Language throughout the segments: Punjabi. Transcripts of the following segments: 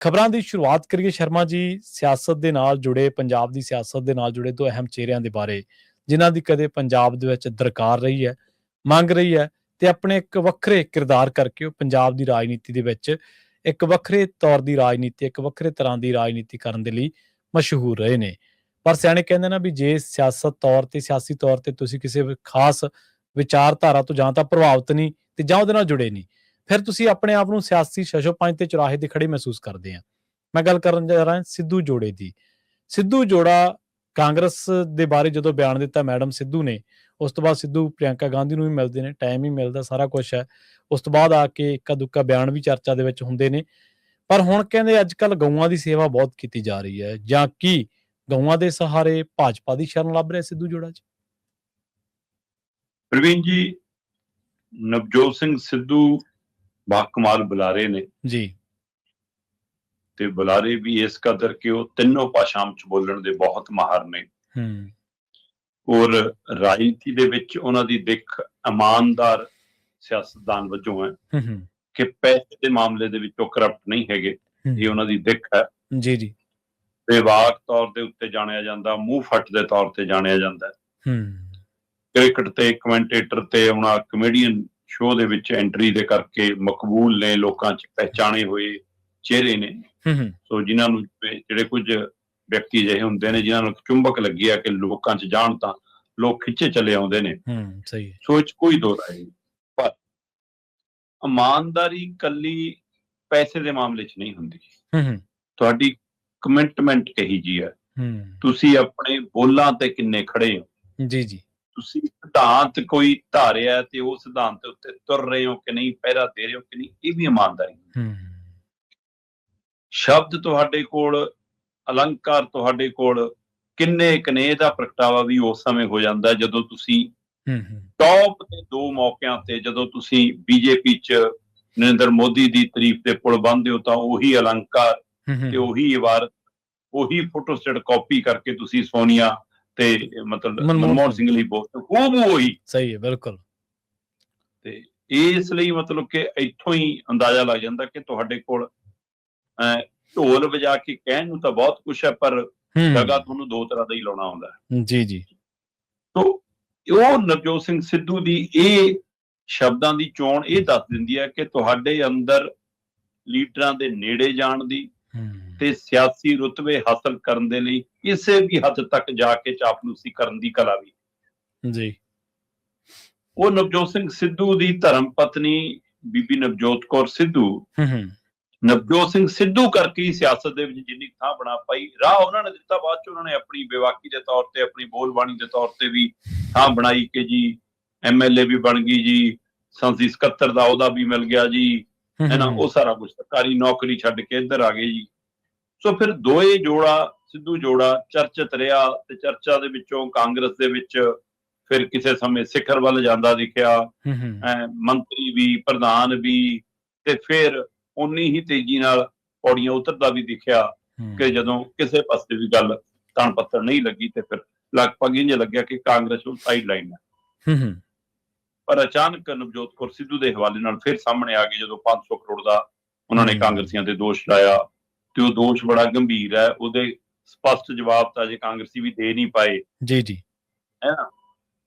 ਖਬਰਾਂ ਦੀ ਸ਼ੁਰੂਆਤ ਕਰੀਏ ਸ਼ਰਮਾ ਜੀ, ਸਿਆਸਤ ਦੇ ਨਾਲ ਜੁੜੇ, ਪੰਜਾਬ ਦੀ ਸਿਆਸਤ ਦੇ ਨਾਲ ਜੁੜੇ ਦੋ ਅਹਿਮ ਚਿਹਰਿਆਂ ਦੇ ਬਾਰੇ, ਜਿਨ੍ਹਾਂ ਦੀ ਕਦੇ ਪੰਜਾਬ ਦੇ ਵਿੱਚ ਦਰਕਾਰ ਰਹੀ ਹੈ, ਮੰਗ ਰਹੀ ਹੈ ਤੇ ਆਪਣੇ ਇੱਕ ਵੱਖਰੇ ਕਿਰਦਾਰ ਕਰਕੇ ਉਹ ਪੰਜਾਬ ਦੀ ਰਾਜਨੀਤੀ ਦੇ ਵਿੱਚ ਇੱਕ ਵੱਖਰੇ ਤੌਰ ਦੀ ਰਾਜਨੀਤੀ, ਇੱਕ ਵੱਖਰੇ ਤਰ੍ਹਾਂ ਦੀ ਰਾਜਨੀਤੀ ਕਰਨ ਦੇ ਲਈ ਮਸ਼ਹੂਰ ਰਹੇ ਨੇ। ਪਰ ਸਿਆਣੇ ਕਹਿੰਦੇ ਨਾ ਵੀ ਜੇ ਸਿਆਸਤ ਤੌਰ ਤੇ, ਸਿਆਸੀ ਤੌਰ ਤੇ ਤੁਸੀਂ ਕਿਸੇ ਖਾਸ ਵਿਚਾਰਧਾਰਾ ਤੋਂ ਜਾਂ ਤਾਂ ਪ੍ਰਭਾਵਿਤ ਨਹੀਂ ਤੇ ਜਾਂ ਉਹਦੇ ਨਾਲ ਜੁੜੇ ਨਹੀਂ ਫਿਰ ਤੁਸੀਂ ਆਪਣੇ ਆਪ ਨੂੰ ਸਿਆਸੀ ਸ਼ਸ਼ੋਪੰਜ ਤੇ ਚੁਰਾਹੇ ਦੇ ਖੜੇ ਮਹਿਸੂਸ ਕਰਦੇ ਆ। ਮੈਂ ਗੱਲ ਕਰਨ ਜਾ ਰਿਹਾ ਸਿੱਧੂ ਜੋੜੇ ਦੀ। ਸਿੱਧੂ ਜੋੜਾ ਕਾਂਗਰਸ ਦੇ ਬਾਰੇ ਜਦੋਂ ਬਿਆਨ ਦਿੱਤਾ ਮੈਡਮ ਸਿੱਧੂ ਨੇ, ਉਸ ਤੋਂ ਬਾਅਦ ਸਿੱਧੂ ਪ੍ਰਿਯੰਕਾ ਗਾਂਧੀ ਨੂੰ ਵੀ ਮਿਲਦੇ ਨੇ, ਟਾਈਮ ਹੀ ਮਿਲਦਾ, ਸਾਰਾ ਕੁਝ ਹੈ। ਉਸ ਤੋਂ ਬਾਅਦ ਆ ਕੇ ਇੱਕਾ ਦੁੱਕਾ ਬਿਆਨ ਵੀ ਚਰਚਾ ਦੇ ਵਿੱਚ ਹੁੰਦੇ ਨੇ। ਪਰ ਹੁਣ ਕਹਿੰਦੇ ਅੱਜ ਕੱਲ ਗਊਆਂ ਦੀ ਸੇਵਾ ਬਹੁਤ ਕੀਤੀ ਜਾ ਰਹੀ ਹੈ, ਜਾਂ ਕੀ ਗਊਆਂ ਦੇ ਸਹਾਰੇ ਭਾਜਪਾ ਦੀ ਸ਼ਰਨ ਲੱਭ ਰਿਹਾ ਸਿੱਧੂ ਜੋੜਾ ਚ? ਪ੍ਰਵੀਨ ਜੀ, ਨਵਜੋਤ ਸਿੰਘ ਸਿੱਧੂ ਬਾ ਕਮਾਲ ਬੁਲਾਰੇ ਨੇ। ਜੀ। ਤੇ ਬੁਲਾਰੇ ਵੀ ਇਸ ਕਦਰ ਕਿ ਉਹ ਤਿੰਨੋਂ ਭਾਸ਼ਾਵਾਂ ਚ ਬੋਲਣ ਦੇ ਬਹੁਤ ਮਾਹਰ ਨੇ। ਹੂੰ। ਔਰ ਰਾਜਨੀਤੀ ਦੇ ਵਿੱਚ ਉਹਨਾਂ ਦੀ ਦਿੱਖ ਇਮਾਨਦਾਰ ਸਿਆਸਤਦਾਨ ਵਜੋਂ ਹੈ ਕਿ ਪੈਸੇ ਦੇ ਮਾਮਲੇ ਦੇ ਵਿੱਚ ਉਹ ਕਰਪਟ ਨਹੀਂ ਹੈਗੇ ਇਹ ਉਹਨਾਂ ਦੀ ਦਿੱਖ ਹੈ। ਜੀ ਜੀ। ਵਿਵਾਕ ਤੌਰ ਦੇ ਉੱਤੇ ਜਾਣਿਆ ਜਾਂਦਾ ਮੂੰਹ ਫੱਟ ਦੇ ਤੌਰ ਤੇ ਜਾਣਿਆ ਜਾਂਦਾ। ਹੈ। ਹੂੰ ਕ੍ਰਿਕਟ ਤੇ ਕਮੈਂਟੇਟਰ ਤੇ ਆਉਣਾ ਕਮੇਡੀਅਨ ਸ਼ੋਅ ਦੇ ਵਿੱਚ ਐਂਟਰੀ ਦੇ ਕਰਕੇ ਮਕਬੂਲ ਨੇ ਲੋਕਾਂ 'ਚ ਪਹਿਚਾਣੇ ਹੋਏ ਚਿਹਰੇ ਨੇ। ਸੋ ਜਿਨ੍ਹਾਂ ਨੂੰ ਜਿਹੜੇ ਕੁਝ ਵਿਅਕਤੀ ਜਿਹੇ ਹੁੰਦੇ ਨੇ ਜਿਨ੍ਹਾਂ ਨੂੰ ਚੁੰਬਕ ਲੱਗੀ ਆ ਕਿ ਲੋਕਾਂ 'ਚ ਜਾਣ ਤਾਂ ਲੋਕ ਖਿੱਚੇ ਚਲੇ ਆਉਂਦੇ ਨੇ। ਹੂੰ ਸਹੀ ਹੈ। ਸੋ ਇਹ 'ਚ ਕੋਈ ਦੋ ਰਾਏ ਪਰ ਇਮਾਨਦਾਰੀ ਕੱਲੀ ਪੈਸੇ ਦੇ ਮਾਮਲੇ 'ਚ ਨਹੀਂ ਹੁੰਦੀ। ਹੂੰ ਹੂੰ। ਤੁਹਾਡੀ ਕਮਿਟਮੈਂਟ ਕਹੀ ਜੀ ਹੂੰ। ਤੁਸੀਂ ਆਪਣੇ ਬੋਲਾਂ ਤੇ ਕਿੰਨੇ ਖੜੇ ਹੋ? ਜੀ ਜੀ। ਤੁਸੀਂ ਸਿਧਾਂਤ ਕੋਈ ਧਾਰਿਆ ਤੇ ਉਹ ਸਿਧਾਂਤ ਉੱਤੇ ਤੁਰ ਰਹੇ ਹੋ ਕਿ ਨਹੀਂ ਪਹਿਰਾ ਦੇ ਰਹੇ ਹੋ ਕਿ ਨਹੀਂ ਇਹ ਵੀ ਇਮਾਨਦਾਰੀ ਹੈ। ਸ਼ਬਦ ਤੁਹਾਡੇ ਕੋਲ ਅਲੰਕਾਰ ਤੁਹਾਡੇ ਕੋਲ ਕਿੰਨੇ ਕਨੇ ਦਾ ਪ੍ਰਗਟਾਵਾ ਵੀ ਉਸ ਸਮੇਂ ਹੋ ਜਾਂਦਾ ਜਦੋਂ ਤੁਸੀਂ ਟੌਪ ਦੇ ਦੋ ਮੌਕਿਆਂ ਤੇ ਜਦੋਂ ਤੁਸੀਂ ਬੀਜੇਪੀ ਚ ਨਰਿੰਦਰ ਮੋਦੀ ਦੀ ਤਾਰੀਫ ਦੇ ਪੁਲ ਬੰਨਦੇ ਹੋ ਤਾਂ ਉਹੀ ਅਲੰਕਾਰ ਤੇ ਉਹੀ ਇਬਾਰਤ ਉਹੀ ਫੋਟੋਸਟੇਟ ਕਾਪੀ ਕਰਕੇ ਤੁਸੀਂ ਸੋਨੀਆ ਤੇ ਮਤਲਬ ਮਨਮੋਹਨ ਸਿੰਘ। ਲਈ ਬੋਲਦੇ ਹੋ ਉਹ ਉਹੀ ਸਹੀ ਹੈ ਬਿਲਕੁਲ। ਤੇ ਇਸ ਲਈ ਮਤਲਬ ਕਿ ਇੱਥੋਂ ਹੀ ਅੰਦਾਜ਼ਾ ਲੱਗ ਜਾਂਦਾ ਕਿ ਤੁਹਾਡੇ ਕੋਲ ਢੋਲ ਵਜਾ ਕੇ ਕਹਿਣ ਨੂੰ ਤਾਂ ਬਹੁਤ ਕੁਝ ਹੈ ਪਰ ਜਗਾ ਤੁਹਾਨੂੰ ਦੋ ਤਰ੍ਹਾਂ ਦਾ ਹੀ ਲਾਉਣਾ ਆਉਂਦਾ ਹੈ। ਜੀ ਜੀ। ਤੋ ਉਹ ਨਵਜੋਤ ਸਿੰਘ ਸਿੱਧੂ ਦੀ ਇਹ ਸ਼ਬਦਾਂ ਦੀ ਚੋਣ ਇਹ ਦੱਸ ਦਿੰਦੀ ਹੈ ਕਿ ਤੁਹਾਡੇ ਅੰਦਰ ਲੀਡਰਾਂ ਦੇ ਨੇੜੇ ਜਾਣ ਦੀ ਤੇ ਸਿਆਸੀ ਰੁਤਬੇ ਹਾਸਲ ਕਰਨ ਦੇ ਲਈ ਕਿਸੇ ਵੀ ਹੱਦ ਤੱਕ ਜਾ ਕੇ ਚਾਪਲੂਸੀ ਕਰਨ ਦੀ ਕਲਾ ਵੀ। ਜੀ। ਉਹ ਨਵਜੋਤ ਸਿੰਘ ਸਿੱਧੂ ਦੀ ਧਰਮ ਪਤਨੀ ਬੀਬੀ ਨਵਜੋਤ ਕੌਰ ਸਿੱਧੂ। ਹੂੰ ਨਵਜੋਤ ਸਿੰਘ ਸਿੱਧੂ ਕਰਕੇ ਹੀ ਸਿਆਸਤ ਦੇ ਵਿੱਚ ਜਿੰਨੀ ਥਾਂ ਬਣਾ ਪਾਈ। ਰਾਹ ਉਹਨਾਂ ਨੇ ਦਿੱਤਾ ਬਾਅਦ ਚ ਉਹਨਾਂ ਨੇ ਆਪਣੀ ਬੇਵਾਕੀ ਦੇ ਤੌਰ ਤੇ ਆਪਣੀ ਬੋਲਬਾਣੀ ਦੇ ਤੌਰ ਤੇ ਵੀ ਥਾਂ ਬਣਾਈ ਕਿ ਜੀ ਐਮਐਲਏ ਵੀ ਬਣ ਗਈ ਜੀ ਸੰਸਦੀ ਸਕੱਤਰ ਦਾ ਉਹਦਾ ਵੀ ਮਿਲ ਗਿਆ ਜੀ। ਹੈ ਨਾ ਉਹ ਸਾਰਾ ਕੁਝ ਸਰਕਾਰੀ ਨੌਕਰੀ ਛੱਡ ਕੇ ਇੱਧਰ ਆ ਗਏ ਜੀ। ਸੋ ਫਿਰ ਦੋਏ ਜੋੜਾ ਸਿੱਧੂ ਜੋੜਾ ਚਰਚਿਤ ਰਿਹਾ ਤੇ ਚਰਚਾ ਦੇ ਵਿੱਚੋਂ ਕਾਂਗਰਸ ਦੇ ਵਿੱਚ ਫਿਰ ਕਿਸੇ ਸਮੇਂ ਸਿਖਰ ਵੱਲ ਜਾਂਦਾ ਦਿਖਿਆ ਮੰਤਰੀ ਵੀ ਪ੍ਰਧਾਨ ਵੀ ਤੇ ਫਿਰ ਉਨੀ ਹੀ ਤੇਜ਼ੀ ਨਾਲ ਪੌੜੀਆਂ ਉਤਰਦਾ ਵੀ ਦਿਖਿਆ ਕਿ ਜਦੋਂ ਕਿਸੇ ਪਾਸੇ ਵੀ ਗੱਲ ਤਣ ਪੱਤਰ ਨਹੀਂ ਲੱਗੀ ਤੇ ਫਿਰ ਲਗਭਗ ਇੰਜ ਲੱਗਿਆ ਕਿ ਕਾਂਗਰਸ ਉਹ ਸਾਈਡ ਲਾਈਨ ਹੈ। ਹੂੰ ਹੂੰ ਪਰ ਅਚਾਨਕ ਨਵਜੋਤ ਕੌਰ ਸਿੱਧੂ ਦੇ ਹਵਾਲੇ ਨਾਲ ਫਿਰ ਸਾਹਮਣੇ ਆ ਗਏ ਜਦੋਂ 500 ਕਰੋੜ ਦਾ ਉਹਨਾਂ ਨੇ। ਕਾਂਗਰਸੀਆਂ ਤੇ ਦੋਸ਼ ਲਾਇਆ ਤੇ ਉਹ ਦੋਸ਼ ਬੜਾ ਗੰਭੀਰ ਹੈ ਉਹਦੇ ਸਪਸ਼ਟ ਜਵਾਬ ਤਾਂ ਜੇ ਕਾਂਗਰਸੀ ਵੀ ਦੇ ਨਹੀਂ ਪਾਏ। ਜੀ ਜੀ। ਹੈ? ਨਾ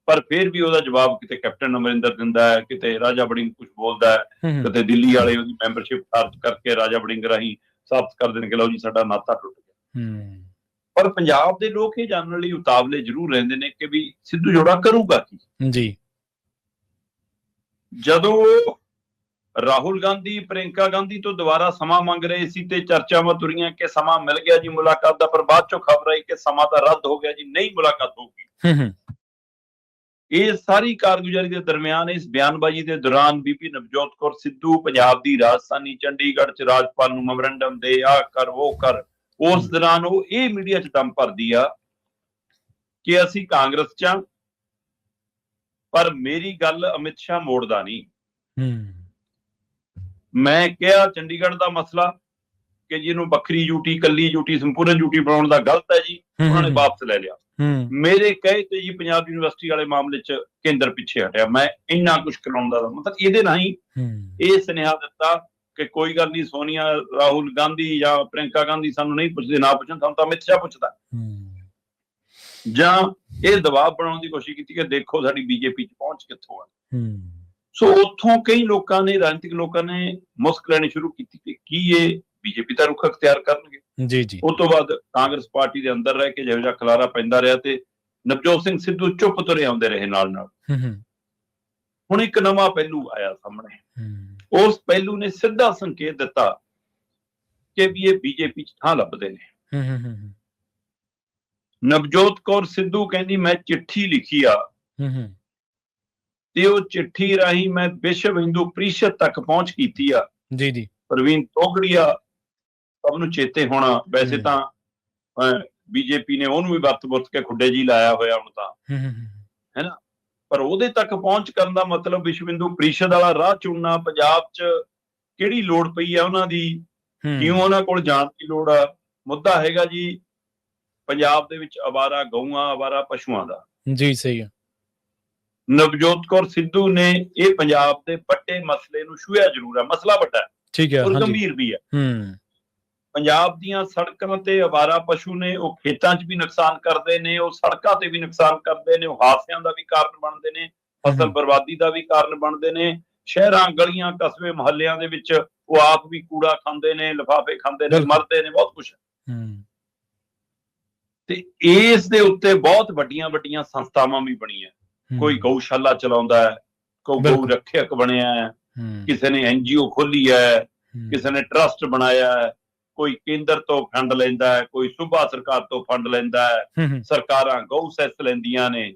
ਪਰ ਫਿਰ ਵੀ ਉਹਦਾ ਜਵਾਬ ਕਿਤੇ ਕੈਪਟਨ ਅਮਰਿੰਦਰ ਦਿੰਦਾ ਹੈ ਕਿਤੇ ਰਾਜਾ ਬੜਿੰਗ ਕੁਝ ਬੋਲਦਾ ਹੈ ਕਦੇ ਦਿੱਲੀ ਵਾਲੇ ਉਹਦੀ ਮੈਂਬਰਸ਼ਿਪ ਖਾਰਜ ਕਰਕੇ ਰਾਜਾ ਬੜਿੰਗ ਰਾਹੀਂ ਸਾਬਤ ਕਰ ਦੇਣ ਕਿ ਲਓ ਜੀ ਸਾਡਾ ਨਾਤਾ ਟੁੱਟ ਗਿਆ। ਹੂੰ। ਪਰ ਪੰਜਾਬ ਦੇ ਲੋਕ ਇਹ ਜਾਣਨ ਲਈ ਉਤਾਵਲੇ ਜ਼ਰੂਰ ਰਹਿੰਦੇ ਨੇ ਕਿ ਵੀ ਸਿੱਧੂ ਜੋੜਾ ਕਰੂਗਾ ਕੀ? ਜੀ। ਜਦੋਂ ਰਾਹੁਲ ਗਾਂਧੀ ਪ੍ਰਿੰਕਾ ਗਾਂਧੀ ਤੋਂ ਦੁਬਾਰਾ ਸਮਾਂ ਮੰਗ ਰਹੇ ਸੀ ਤੇ ਚਰਚਾਵਾਂ ਤੁਰੀਆਂ ਕਿ ਸਮਾਂ ਮਿਲ ਗਿਆ ਜੀ ਮੁਲਾਕਾਤ ਦਾ ਪਰ ਬਾਅਦ ਚੋਂ ਖਬਰ ਆਈ ਕਿ ਸਮਾਂ ਤਾਂ ਰੱਦ ਹੋ ਗਿਆ ਜੀ ਨਹੀਂ ਮੁਲਾਕਾਤ ਹੋਊਗੀ ਇਹ ਸਾਰੀ ਕਾਰਗੁਜ਼ਾਰੀ ਦੇ ਦਰਮਿਆਨ ਇਸ ਬਿਆਨਬਾਜ਼ੀ ਦੇ ਦੌਰਾਨ ਬੀਬੀ ਨਵਜੋਤ ਕੌਰ ਸਿੱਧੂ ਪੰਜਾਬ ਦੀ ਰਾਜਧਾਨੀ ਚੰਡੀਗੜ੍ਹ ਚ ਰਾਜਪਾਲ ਨੂੰ ਮੈਮੋਰੰਡਮ ਦੇ ਆ ਕਰ ਉਹ ਕਰ ਉਸ ਦੌਰਾਨ ਉਹ ਇਹ ਮੀਡੀਆ ਚ ਦਮ ਭਰਦੀ ਆ ਕਿ ਅਸੀਂ ਕਾਂਗਰਸ ਚ ਪਰ ਮੇਰੀ ਗੱਲ ਅਮਿਤ ਸ਼ਾਹ ਮੋੜਦਾ ਨਹੀਂ। ਹੂੰ। ਮੈਂ ਕਿਹਾ ਚੰਡੀਗੜ੍ਹ ਦਾ ਮਸਲਾ ਕਿ ਜਿਹਨੂੰ ਵੱਖਰੀ ਯੂਟੀ ਕੱਲੀ ਯੂਟੀ ਸੰਪੂਰਨ ਯੂਟੀ ਬਣਾਉਣ ਦਾ ਗਲਤ ਹੈ ਜੀ ਉਹਨਾਂ ਨੇ ਵਾਪਸ ਲੈ ਲਿਆ। ਮੇਰੇ ਕਹੇ ਤੇ ਜੀ ਪੰਜਾਬ ਯੂਨੀਵਰਸਿਟੀ ਵਾਲੇ ਮਾਮਲੇ 'ਚ ਕੇਂਦਰ ਪਿੱਛੇ ਹਟਿਆ। ਮੈਂ ਇੰਨਾ ਕੁਝ ਕਰਾਉਣ ਦਾ ਮਤਲਬ ਇਹਦੇ ਨਾਲ ਹੀ। ਇਹ ਸੁਨੇਹਾ ਦਿੱਤਾ ਕਿ ਕੋਈ ਗੱਲ ਨਹੀਂ ਸੋਨੀਆ ਰਾਹੁਲ ਗਾਂਧੀ ਜਾਂ ਪ੍ਰਿੰਕਾ ਗਾਂਧੀ ਸਾਨੂੰ ਨਹੀਂ ਪੁੱਛਦੇ ਨਾ ਪੁੱਛਣ ਸਾਨੂੰ ਤਾਂ ਅਮਿਤ ਸ਼ਾਹ ਪੁੱਛਦਾ। ਜਾਂ ਇਹ ਦਬਾਅ ਬਣਾਉਣ ਦੀ ਕੋਸ਼ਿਸ਼ ਕੀਤੀ ਕਿ ਦੇਖੋ ਸਾਡੀ ਬੀਜੇਪੀ ਚ ਪਹੁੰਚ ਕਿੱਥੋਂ ਆ। ਸੋ ਉੱਥੋਂ ਕਈ ਲੋਕਾਂ ਨੇ ਰਾਜਨੀਤਿਕ ਲੋਕਾਂ ਨੇ ਮੁਸਕ ਲੈਣੀ ਸ਼ੁਰੂ ਕੀਤੀ ਕਿ ਕੀ ਇਹ ਬੀਜੇਪੀ ਦਾ ਰੁਖ ਅਖਤਿਆਰ ਕਰਨਗੇ। ਜੀ ਜੀ। ਉਸ ਤੋਂ ਬਾਅਦ ਕਾਂਗਰਸ ਪਾਰਟੀ ਦੇ ਅੰਦਰ ਰਹਿ ਕੇ ਜਿਹੋ ਜਿਹਾ ਖਲਾਰਾ ਪੈਂਦਾ ਰਿਹਾ ਤੇ ਨਵਜੋਤ ਸਿੰਘ ਸਿੱਧੂ ਚੁੱਪ ਤੁਰੇ ਆਉਂਦੇ ਰਹੇ ਨਾਲ ਨਾਲ। ਹੂੰ ਹੂੰ। ਹੁਣ ਇੱਕ ਨਵਾਂ ਪਹਿਲੂ ਆਇਆ ਸਾਹਮਣੇ। ਹੂੰ। ਉਸ ਪਹਿਲੂ ਨੇ ਸਿੱਧਾ ਸੰਕੇਤ ਦਿੱਤਾ ਕਿ ਵੀ ਇਹ ਬੀਜੇਪੀ ਚ ਥਾਂ ਲੱਭਦੇ ਨੇ। ਹੂੰ ਹੂੰ ਹੂੰ। ਨਵਜੋਤ ਕੌਰ ਸਿੱਧੂ ਕਹਿੰਦੀ ਮੈਂ ਚਿੱਠੀ ਲਿਖੀ ਆ। ਹੂੰ ਹੂੰ। ਤੇ ਉਹ ਚਿੱਠੀ ਰਾਹੀਂ ਮੈਂ ਵਿਸ਼ਵ ਹਿੰਦੂ ਪ੍ਰੀਸ਼ਦ ਤੱਕ ਪਹੁੰਚ ਕੀਤੀ ਆ। ਜੀ ਜੀ। ਪ੍ਰਵੀਨ ਤੋਗੜੀਆ ਸਭ ਨੂੰ ਚੇਤੇ ਹੋਣਾ। ਵੈਸੇ। ਤਾਂ ਬੀਜੇਪੀ ਨੇ ਉਹਨੂੰ ਵੀ ਵਰਤ ਵਰਤ ਕੇ ਖੁੱਡੇ ਜੀ ਲਾਇਆ ਹੋਇਆ ਹੁਣ ਤਾਂ। ਹੂੰ ਹੂੰ ਪਰ ਉਹਦੇ ਤੱਕ ਪਹੁੰਚ ਕਰਨ ਦਾ ਮਤਲਬ ਵਿਸ਼ਵ ਹਿੰਦੂ ਪ੍ਰੀਸ਼ਦ ਵਾਲਾ ਰਾਹ ਚੁਣਨਾ ਪੰਜਾਬ 'ਚ ਕਿਹੜੀ ਲੋੜ ਪਈ ਆ ਉਹਨਾਂ ਦੀ? ਕਿਉਂ ਉਹਨਾਂ ਕੋਲ ਜਾਣ ਦੀ ਲੋੜ ਆ? ਮੁੱਦਾ ਹੈਗਾ ਜੀ ਪੰਜਾਬ ਦੇ ਵਿੱਚ ਆਵਾਰਾ ਗਊਆਂ ਆਵਾਰਾ ਪਸ਼ੂਆਂ ਦਾ। ਜੀ ਸਹੀ ਹੈ। ਨਵਜੋਤ ਕੌਰ ਸਿੱਧੂ ਨੇ ਇਹ ਪੰਜਾਬ ਦੇ ਵੱਡੇ ਮਸਲੇ ਨੂੰ ਛੂਹਿਆ ਜ਼ਰੂਰ ਹੈ। ਮਸਲਾ ਵੱਡਾ ਹੈ। ਠੀਕ ਹੈ ਹਾਂਜੀ। ਗੰਭੀਰ ਵੀ ਹੈ। ਹੂੰ। ਪੰਜਾਬ ਦੀਆਂ ਸੜਕਾਂ ਤੇ ਆਵਾਰਾ ਪਸ਼ੂ ਨੇ ਉਹ ਖੇਤਾਂ 'ਚ ਵੀ ਨੁਕਸਾਨ ਕਰਦੇ ਨੇ ਉਹ ਸੜਕਾਂ ਤੇ ਵੀ ਨੁਕਸਾਨ ਕਰਦੇ ਨੇ ਉਹ ਹਾਦਸਿਆਂ ਦਾ ਵੀ ਕਾਰਨ ਬਣਦੇ ਨੇ ਫਸਲ। ਬਰਬਾਦੀ ਦਾ ਵੀ ਕਾਰਨ ਬਣਦੇ ਨੇ ਸ਼ਹਿਰਾਂ ਗਲੀਆਂ ਕਸਬੇ ਮੁਹੱਲਿਆਂ ਦੇ ਵਿੱਚ ਉਹ ਆਪ ਵੀ ਕੂੜਾ ਖਾਂਦੇ ਨੇ ਲਿਫਾਫੇ ਖਾਂਦੇ ਨੇ। ਮਰਦੇ ਨੇ ਬਹੁਤ ਕੁਝ ਹੂੰ। ਤੇ ਇਸ ਦੇ ਉੱਤੇ ਬਹੁਤ ਵੱਡੀਆਂ ਵੱਡੀਆਂ ਸੰਸਥਾਵਾਂ ਵੀ ਬਣੀਆਂ। ਕੋਈ ਗਊਸ਼ਾਲਾ ਚਲਾਉਂਦਾ ਹੈ ਕੋਈ ਗਊ। ਰੱਖਿਅਕ ਬਣਿਆ ਹੈ ਕਿਸੇ ਨੇ ਐਨਜੀਓ ਖੋਲੀ ਹੈ ਕਿਸੇ ਨੇ ਟਰਸਟ ਬਣਾਇਆ ਹੈ ਕੋਈ ਕੇਂਦਰ ਤੋਂ ਫੰਡ ਲੈਂਦਾ ਹੈ ਕੋਈ ਸੂਬਾ ਸਰਕਾਰ ਤੋਂ ਫੰਡ ਲੈਂਦਾ ਹੈ ਸਰਕਾਰਾਂ ਗਊ ਸੈਸ ਲੈਂਦੀਆਂ ਨੇ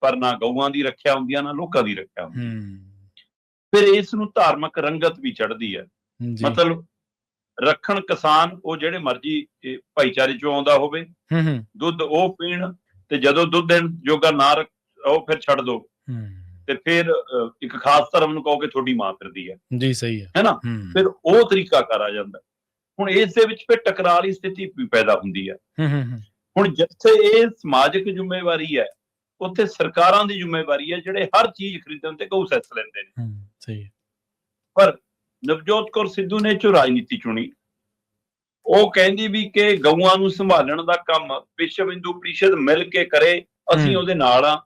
ਪਰ ਨਾ ਗਊਆਂ ਦੀ ਰੱਖਿਆ ਹੁੰਦੀਆਂ ਨਾ ਲੋਕਾਂ ਦੀ ਰੱਖਿਆ ਹੁੰਦੀ ਹੂੰ। ਫਿਰ ਇਸ ਨੂੰ ਧਾਰਮਿਕ ਰੰਗਤ ਵੀ ਚੜਦੀ ਹੈ। ਮਤਲਬ ਰੱਖਣ ਕਿਸਾਨ ਉਹ ਜਿਹੜੇ ਮਰਜ਼ੀ ਭਾਈਚਾਰੇ ਚੋਂ ਆਉਂਦਾ ਹੋਵੇ। ਹੂੰ ਹੂੰ। ਦੁੱਧ ਉਹ ਪੀਣ ਤੇ ਜਦੋਂ ਦੁੱਧ ਦੇਣ ਜੋਗਾ ਨਾ ਉਹ ਫਿਰ ਛੱਡ ਦੋ। ਹੂੰ। ਤੇ ਫਿਰ ਇੱਕ ਖਾਸ ਧਰਮ ਨੂੰ ਕਹੋ ਕਿ ਤੁਹਾਡੀ ਮਾਂ ਫਿਰਦੀ ਹੈ। ਜੀ ਸਹੀ ਹੈ। ਹੈ ਨਾ? ਹੂੰ। ਫਿਰ ਉਹ ਤਰੀਕਾ ਕਰ ਆ ਜਾਂਦਾ। ਹੁਣ ਇਸ ਦੇ ਵਿੱਚ ਫਿਰ ਟਕਰਾਅ ਦੀ ਸਥਿਤੀ ਵੀ ਪੈਦਾ ਹੁੰਦੀ ਹੈ। ਹੂੰ ਹੂੰ ਹੂੰ, ਹੁਣ ਜਿੱਥੇ ਇਹ ਸਮਾਜਿਕ ਜ਼ਿੰਮੇਵਾਰੀ ਹੈ ਉੱਥੇ ਸਰਕਾਰਾਂ ਦੀ ਜ਼ਿੰਮੇਵਾਰੀ ਹੈ ਜਿਹੜੇ ਹਰ ਚੀਜ਼ ਖਰੀਦਣ ਤੇ ਗਊ ਸੈਸ ਲੈਂਦੇ ਨੇ। ਸਹੀ ਹੈ। ਨਵਜੋਤ ਕੌਰ ਸਿੱਧੂ ਨੇ ਜੋ ਰਾਜਨੀਤੀ ਚੁਣੀ ਉਹ ਕਹਿੰਦੀ ਵੀ ਕਿ ਗਊਆਂ ਨੂੰ ਸੰਭਾਲਣ ਦਾ ਕੰਮ ਵਿਸ਼ਵ ਹਿੰਦੂ ਪ੍ਰੀਸ਼ਦ ਮਿਲ ਕੇ ਕਰੇ ਅਸੀਂ। ਉਹਦੇ ਨਾਲ ਆ।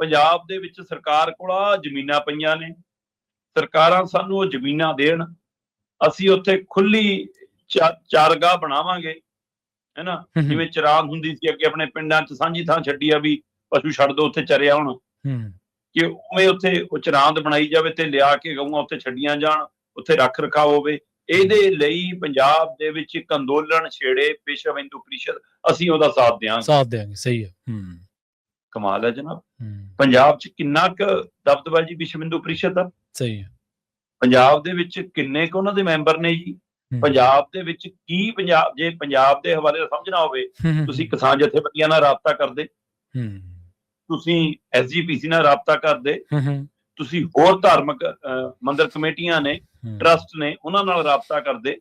ਪੰਜਾਬ ਦੇ ਵਿੱਚ ਸਰਕਾਰ ਕੋਲ ਆ ਜ਼ਮੀਨਾਂ ਪਈਆਂ ਨੇ ਸਰਕਾਰਾਂ ਸਾਨੂੰ ਉਹ ਜ਼ਮੀਨਾਂ ਦੇਣ ਅਸੀਂ ਉੱਥੇ ਖੁੱਲੀ ਚਾਰਗਾ ਬਣਾਵਾਂਗੇ ਹੈਨਾ? ਜਿਵੇਂ ਚਰਾਗ ਹੁੰਦੀ ਸੀ ਅੱਗੇ ਆਪਣੇ ਪਿੰਡਾਂ 'ਚ ਸਾਂਝੀ ਥਾਂ ਛੱਡੀ ਆ ਵੀ ਪਸ਼ੂ ਛੱਡ ਦੋ ਉੱਥੇ ਚਰਿਆ ਹੁਣ। ਕਿ ਉਵੇਂ ਉੱਥੇ ਉਹ ਚਰਾਂਦ ਬਣਾਈ ਜਾਵੇ ਤੇ ਲਿਆ ਕੇ ਗਊਆਂ ਉੱਥੇ ਛੱਡੀਆਂ ਜਾਣ। ਉੱਥੇ ਰੱਖ ਰਖਾਵ ਹੋਵੇ। ਇਹਦੇ ਲਈ ਪੰਜਾਬ ਦੇ ਵਿੱਚ ਇੱਕ ਅੰਦੋਲਨ ਛੇੜੇ ਵਿਸ਼ਵ ਹਿੰਦੂ ਪ੍ਰੀਸ਼ਦ ਅਸੀਂ ਉਹਦਾ ਸਾਥ ਦਿਆਂਗੇ। ਸਾਥ ਦੇਾਂਗੇ ਸਹੀ ਹੈ। ਹੂੰ। ਕਮਾਲ ਹੈ ਜਨਾਬ। ਪੰਜਾਬ 'ਚ ਕਿੰਨਾ ਕੁ ਦਬਦਬਾ ਜੀ ਵਿਸ਼ਵ ਹਿੰਦੂ ਪ੍ਰੀਸ਼ਦ ਦਾ? ਸਹੀ ਹੈ। ਪੰਜਾਬ ਦੇ ਵਿੱਚ ਕਿੰਨੇ ਕੁ ਉਹਨਾਂ ਦੇ ਮੈਂਬਰ ਨੇ ਜੀ? ਪੰਜਾਬ ਦੇ ਵਿੱਚ ਕੀ ਪੰਜਾਬ ਜੇ ਪੰਜਾਬ ਦੇ ਹਵਾਲੇ ਨਾਲ ਸਮਝਣਾ ਹੋਵੇ ਤੁਸੀਂ ਕਿਸਾਨ ਜਥੇਬੰਦੀਆਂ ਨਾਲ ਰਾਬਤਾ ਕਰਦੇ। ਹੂੰ। ਤੁਸੀਂ ਐਸਜੀਪੀਸੀ ਨਾਲ ਰਾਬਤਾ ਕਰਦੇ। ਤੁਸੀਂ ਹੋਰ ਧਾਰਮਿਕ ਮੰਦਿਰ ਕਮੇਟੀਆਂ ਨੇ ਟਰਸਟ ਨੇ ਉਹਨਾਂ ਨਾਲ ਰਾਬਤਾ ਕਰਦੇ।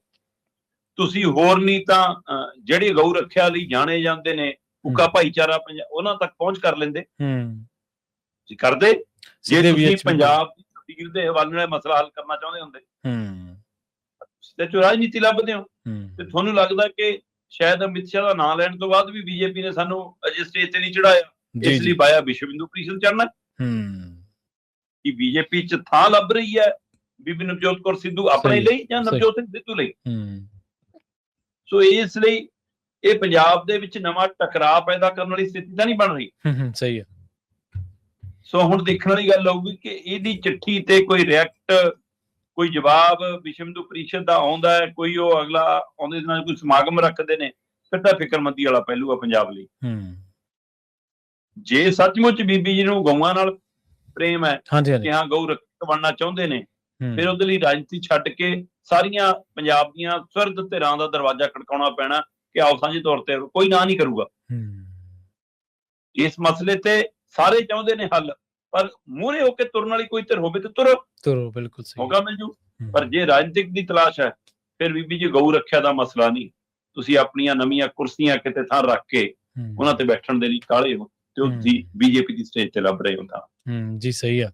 ਤੁਸੀਂ ਹੋਰ ਨਹੀਂ ਤਾਂ ਜਿਹੜੇ ਗਊ ਰੱਖਿਆ ਲਈ ਜਾਣੇ ਜਾਂਦੇ ਨੇ ਉਕਾ ਭਾਈਚਾਰਾ ਉਹਨਾਂ ਤੱਕ ਪਹੁੰਚ ਕਰ ਲੈਂਦੇ। ਹੂੰ। ਤੁਸੀਂ ਕਰਦੇ? ਜੇ ਤੁਸੀਂ ਪੰਜਾਬ ਦੀ ਤਸਵੀਰ ਦੇ ਹਵਾਲੇ ਨਾਲ ਮਸਲਾ ਹੱਲ ਕਰਨਾ ਚਾਹੁੰਦੇ ਹੁੰਦੇ। ਹੂੰ। ਤੇ ਚੋ ਰਾਜਨੀਤੀ ਲੱਭਦੇ ਹੋ। ਤੇ ਤੁਹਾਨੂੰ ਲੱਗਦਾ ਕਿ ਸ਼ਾਇਦ ਅਮਿਤ ਸ਼ਾਹ ਦਾ ਨਾਂ ਲੈਣ ਤੋਂ ਬਾਅਦ ਵੀ ਬੀਜੇਪੀ ਨੇ ਸਾਨੂੰ ਅਜੇ ਸਟੇਜ ਤੇ ਨਹੀਂ ਚੜਾਇਆ ਜੀ ਇਸ ਲਈ ਜੀ। ਪਾਇਆ ਵਿਸ਼ਵ ਹਿੰਦੂ ਪ੍ਰੀਸ਼ਦ ਚੜਨਾ ਹੂੰ। ਕਿ ਬੀਜੇਪੀ ਚ ਥਾਂ ਲੱਭ ਰਹੀ ਹੈ ਬੀਬੀ ਨਵਜੋਤ ਕੌਰ ਸਿੱਧੂ ਆਪਣੇ ਲਈ ਜਾਂ। ਨਵਜੋਤ ਸਿੰਘ ਸਿੱਧੂ ਲਈ? ਹੂੰ। ਸੋ ਇਸ ਲਈ ਇਹ ਪੰਜਾਬ ਦੇ ਵਿੱਚ ਨਵਾਂ ਟਕਰਾਅ ਪੈਦਾ ਕਰਨ ਵਾਲੀ ਸਥਿਤੀ ਤਾਂ ਨਹੀਂ ਬਣ ਰਹੀ। ਹੂੰ ਸਹੀ ਹੈ। ਸੋ ਹੁਣ ਦੇਖਣ ਵਾਲੀ ਗੱਲ ਹੋਊਗੀ ਕਿ ਇਹਦੀ ਚਿੱਠੀ ਤੇ ਕੋਈ ਰਿਐਕਟ ਕੋਈ ਜਵਾਬ ਵਿਸ਼ਵ ਹਿੰਦੂ ਪ੍ਰੀਸ਼ਦ ਦਾ ਆਉਂਦਾ ਹੈ ਕੋਈ ਉਹ ਅਗਲਾ ਆਉਂਦੇ ਦਿਨਾਂ 'ਚ ਕੋਈ ਸਮਾਗਮ ਰੱਖਦੇ ਨੇ ਫਿਰ ਤਾਂ ਫਿਕਰਮੰਦੀ ਵਾਲਾ ਪਹਿਲੂ ਆ ਪੰਜਾਬ ਲਈ। ਹੂੰ। ਜੇ ਸੱਚਮੁੱਚ ਬੀਬੀ ਜੀ ਨੂੰ ਗਊਆਂ ਨਾਲ ਪ੍ਰੇਮ ਹੈ ਕਿ ਹਾਂ ਗਊ ਰੱਖਿਅਕ ਬਣਨਾ ਚਾਹੁੰਦੇ ਨੇ। ਫਿਰ ਉਹਦੇ ਲਈ ਰਾਜਨੀਤੀ ਛੱਡ ਕੇ ਸਾਰੀਆਂ ਪੰਜਾਬ ਦੀਆਂ ਸਵਰਗ ਧਿਰਾਂ ਦਾ ਦਰਵਾਜ਼ਾ ਖੜਕਾਉਣਾ ਪੈਣਾ ਕਿ ਆਓ ਸਾਂਝੇ ਤੌਰ ਤੇ ਕੋਈ ਨਾ ਨਹੀਂ ਕਰੂਗਾ। ਇਸ ਮਸਲੇ ਤੇ ਸਾਰੇ ਚਾਹੁੰਦੇ ਨੇ ਹੱਲ ਪਰ ਮੂਹਰੇ ਹੋ ਕੇ ਤੁਰਨ ਵਾਲੀ ਕੋਈ ਧਿਰ ਹੋਵੇ ਤੇ ਤੁਰੋ। ਤੁਰੋ ਬਿਲਕੁਲ ਸਹੀ। ਮੌਕਾ ਮਿਲ ਜੂ। ਪਰ ਜੇ ਰਾਜਨੀਤਿਕ ਦੀ ਤਲਾਸ਼ ਹੈ ਫਿਰ ਬੀਬੀ ਜੀ ਗਊ ਰੱਖਿਆ ਦਾ ਮਸਲਾ ਨਹੀਂ। ਤੁਸੀਂ ਆਪਣੀਆਂ ਨਵੀਆਂ ਕੁਰਸੀਆਂ ਕਿਤੇ ਥਾਂ ਰੱਖ ਕੇ ਉਹਨਾਂ ਤੇ ਬੈਠਣ ਦੇ ਲਈ ਕਾਲੇ ਹੋ। ਤੇ ਉਹ ਬੀਜੇਪੀ ਦੀ ਸਟੇਜ ਤੇ ਲੱਭ ਰਹੇ ਹੋ ਤਾਂ ਹੂੰ ਜੀ ਸਹੀ ਹੈ